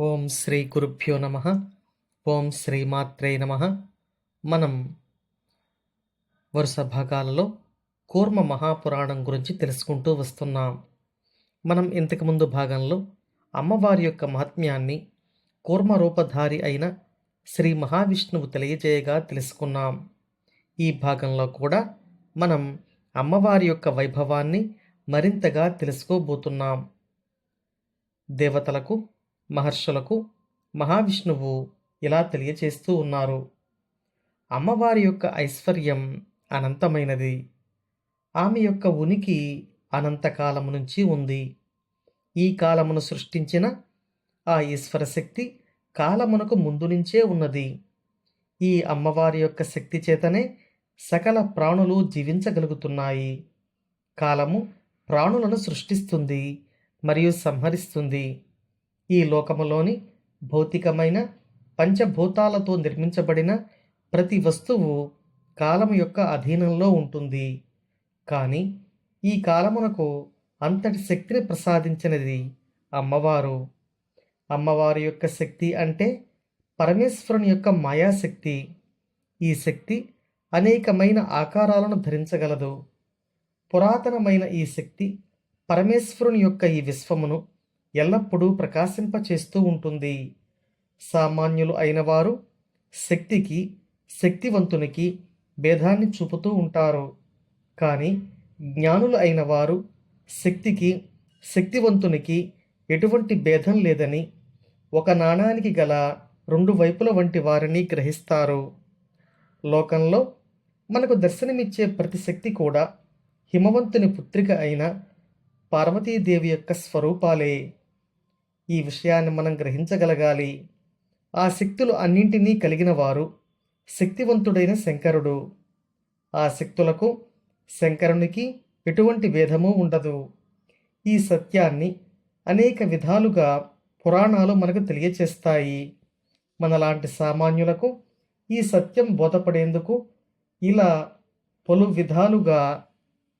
ఓం శ్రీ గురుభ్యో నమ. ఓం శ్రీమాత్రే నమ. మనం వరుస భాగాలలో కూర్మ మహాపురాణం గురించి తెలుసుకుంటూ వస్తున్నాం. మనం ఇంతకుముందు భాగంలో అమ్మవారి యొక్క మహాత్మ్యాన్ని కూర్మ రూపధారి అయిన శ్రీ మహావిష్ణువు తెలియజేయగా తెలుసుకున్నాం. ఈ భాగంలో కూడా మనం అమ్మవారి యొక్క వైభవాన్ని మరింతగా తెలుసుకోబోతున్నాం. దేవతలకు మహర్షులకు మహావిష్ణువు ఇలా తెలియచేస్తూ ఉన్నారు. అమ్మవారి యొక్క ఐశ్వర్యం అనంతమైనది. ఆమె యొక్క ఉనికి అనంతకాలము నుంచి ఉంది. ఈ కాలమును సృష్టించిన ఆ ఈశ్వర శక్తి కాలమునకు ముందు నుంచే ఉన్నది. ఈ అమ్మవారి యొక్క శక్తి చేతనే సకల ప్రాణులు జీవించగలుగుతున్నాయి. కాలము ప్రాణులను సృష్టిస్తుంది మరియు సంహరిస్తుంది. ఈ లోకములోని భౌతికమైన పంచభూతాలతో నిర్మించబడిన ప్రతి వస్తువు కాలము యొక్క అధీనంలో ఉంటుంది. కానీ ఈ కాలమునకు అంతటి శక్తిని ప్రసాదించినది అమ్మవారు. అమ్మవారి యొక్క శక్తి అంటే పరమేశ్వరుని యొక్క మాయాశక్తి. ఈ శక్తి అనేకమైన ఆకారాలను ధరించగలదు. పురాతనమైన ఈ శక్తి పరమేశ్వరుని యొక్క ఈ విశ్వమును ఎల్లప్పుడూ ప్రకాశింపచేస్తూ ఉంటుంది. సామాన్యులు అయినవారు శక్తికి శక్తివంతునికి భేదాన్ని చూపుతూ ఉంటారు. కానీ జ్ఞానులు అయిన వారు శక్తికి శక్తివంతునికి ఎటువంటి భేదం లేదని ఒక నాణానికి గల రెండు వైపుల వంటి వారిని గ్రహిస్తారు. లోకంలో మనకు దర్శనమిచ్చే ప్రతి శక్తి కూడా హిమవంతుని పుత్రిక అయిన పార్వతీదేవి యొక్క స్వరూపాలే. ఈ విషయాన్ని మనం గ్రహించగలగాలి. ఆ శక్తులు అన్నింటినీ కలిగిన వారు శక్తివంతుడైన శంకరుడు. ఆ శక్తులకు శంకరునికి ఎటువంటి భేదము ఉండదు. ఈ సత్యాన్ని అనేక విధాలుగా పురాణాలు మనకు తెలియచేస్తాయి. మనలాంటి సామాన్యులకు ఈ సత్యం బోధపడేందుకు ఇలా పలు విధాలుగా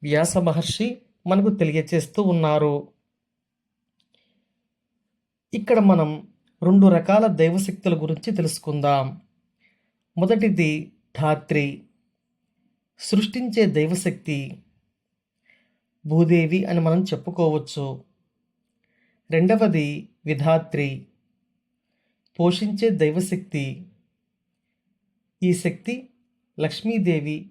వ్యాస మహర్షి మనకు తెలియచేస్తూ ఉన్నారు. ఇక్కడ మనం రెండు రకాల దైవశక్తుల గురించి తెలుసుకుందాం. మొదటిది ధాత్రి సృష్టించే దైవశక్తి భూదేవి అని మనం చెప్పుకోవచ్చు. రెండవది విధాత్రి పోషించే దైవశక్తి ఈ శక్తి లక్ష్మీదేవి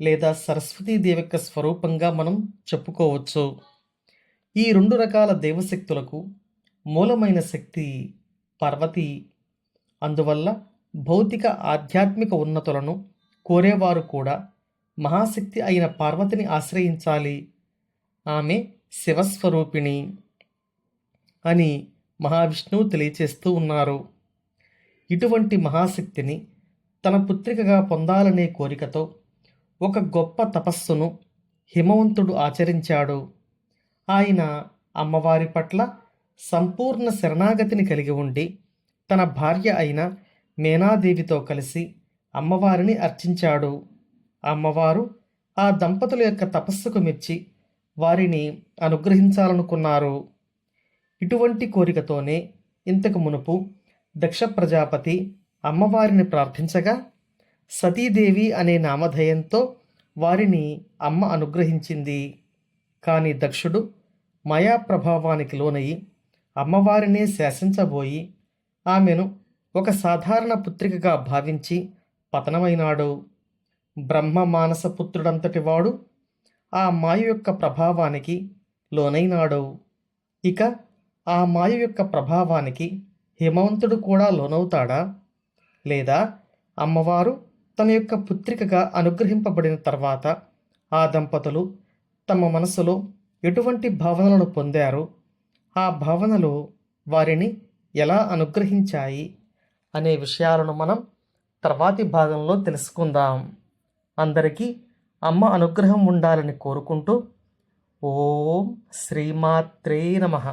లేదా సరస్వతీదేవి యొక్క స్వరూపంగా మనం చెప్పుకోవచ్చు. ఈ రెండు రకాల దైవశక్తులకు మూలమైన శక్తి పార్వతి. అందువల్ల భౌతిక ఆధ్యాత్మిక ఉన్నతులను కోరేవారు కూడా మహాశక్తి అయిన పార్వతిని ఆశ్రయించాలి. ఆమె శివస్వరూపిణి అని మహావిష్ణువు తెలియచేస్తూ ఉన్నారు. ఇటువంటి మహాశక్తిని తన పుత్రికగా పొందాలనే కోరికతో ఒక గొప్ప తపస్సును హిమవంతుడు ఆచరించాడు. ఆయన అమ్మవారి పట్ల సంపూర్ణ శరణాగతిని కలిగి ఉండి తన భార్య అయిన మేనాదేవితో కలిసి అమ్మవారిని అర్చించాడు. అమ్మవారు ఆ దంపతుల యొక్క తపస్సుకు మెచ్చి వారిని అనుగ్రహించాలనుకున్నారు. ఇటువంటి కోరికతోనే ఇంతకు మునుపు దక్ష ప్రజాపతి అమ్మవారిని ప్రార్థించగా సతీదేవి అనే నామధేయంతో వారిని అమ్మ అనుగ్రహించింది. కానీ దక్షుడు మాయా ప్రభావానికి లోనయి అమ్మవారిని శాసించబోయి ఆమెను ఒక సాధారణ పుత్రికగా భావించి పతనమైనాడు. బ్రహ్మ మానస పుత్రుడంతటి వాడు ఆ మాయ యొక్క ప్రభావానికి లోనైనాడు. ఇక ఆ మాయ యొక్క ప్రభావానికి హిమవంతుడు కూడా లోనవుతాడా? లేదా అమ్మవారు తన యొక్క పుత్రికగా అనుగ్రహింపబడిన తర్వాత ఆ దంపతులు తమ మనసులో ఎటువంటి భావనలను పొందారు? ఆ భావనలు వారిని ఎలా అనుగ్రహించాయి అనే విషయాలను మనం తర్వాతి భాగంలో తెలుసుకుందాం. అందరికీ అమ్మ అనుగ్రహం ఉండాలని కోరుకుంటూ ఓం శ్రీమాత్రే నమః.